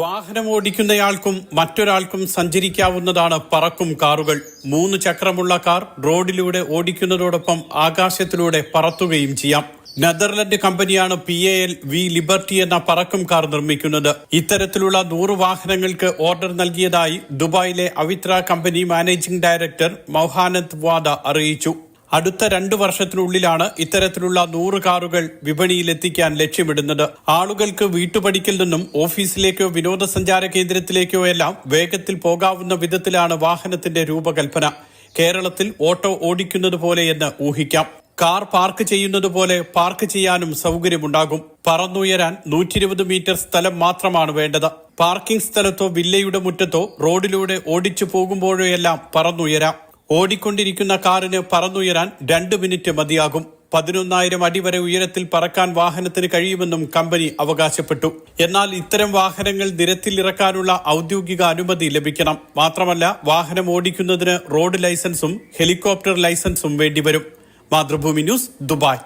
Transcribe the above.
വാഹനം ഓടിക്കുന്നയാൾക്കും മറ്റൊരാൾക്കും സഞ്ചരിക്കാവുന്നതാണ് പറക്കും കാറുകൾ. മൂന്ന് ചക്രമുള്ള കാർ റോഡിലൂടെ ഓടിക്കുന്നതോടൊപ്പം ആകാശത്തിലൂടെ പറത്തുകയും ചെയ്യാം. നെതർലൻഡ് കമ്പനിയാണ് P A L V Liberty എന്ന പറക്കും കാർ നിർമ്മിക്കുന്നത്. ഇത്തരത്തിലുള്ള നൂറ് വാഹനങ്ങൾക്ക് ഓർഡർ നൽകിയതായി ദുബായിലെ അവിത്ര കമ്പനി മാനേജിംഗ് ഡയറക്ടർ മൗഹാനന്ദ് വാദ അറിയിച്ചു. അടുത്ത രണ്ടു വർഷത്തിനുള്ളിലാണ് ഇത്തരത്തിലുള്ള നൂറ് കാറുകൾ വിപണിയിലെത്തിക്കാൻ ലക്ഷ്യമിടുന്നത്. ആളുകൾക്ക് വീട്ടുപടിക്കൽ നിന്നും ഓഫീസിലേക്കോ വിനോദസഞ്ചാര കേന്ദ്രത്തിലേക്കോ എല്ലാം വേഗത്തിൽ പോകാവുന്ന വിധത്തിലാണ് വാഹനത്തിന്റെ രൂപകൽപ്പന. കേരളത്തിൽ ഓട്ടോ ഓടിക്കുന്നത് പോലെയെന്ന് ഊഹിക്കാം. കാർ പാർക്ക് ചെയ്യുന്നത് പോലെ പാർക്ക് ചെയ്യാനും സൗകര്യമുണ്ടാകും. പറന്നുയരാൻ നൂറ്റി ഇരുപത് മീറ്റർ സ്ഥലം മാത്രമാണ് വേണ്ടത്. പാർക്കിംഗ് സ്ഥലത്തോ വില്ലയുടെ മുറ്റത്തോ റോഡിലൂടെ ഓടിച്ചു പോകുമ്പോഴോ എല്ലാം പറന്നുയരാം. ഓടിക്കൊണ്ടിരിക്കുന്ന കാറിന് പറന്നുയരാൻ രണ്ട് മിനിറ്റ് മതിയാകും. പതിനൊന്നായിരം അടി വരെ ഉയരത്തിൽ പറക്കാൻ വാഹനത്തിന് കഴിയുമെന്നും കമ്പനി അവകാശപ്പെട്ടു. എന്നാൽ ഇത്തരം വാഹനങ്ങൾ നിരത്തിൽ ഇറക്കാനുള്ള ഔദ്യോഗിക അനുമതി ലഭിക്കണം. മാത്രമല്ല വാഹനം ഓടിക്കുന്നതിന് റോഡ് ലൈസൻസും ഹെലികോപ്റ്റർ ലൈസൻസും വേണ്ടിവരും. Mathrubhumi news Dubai.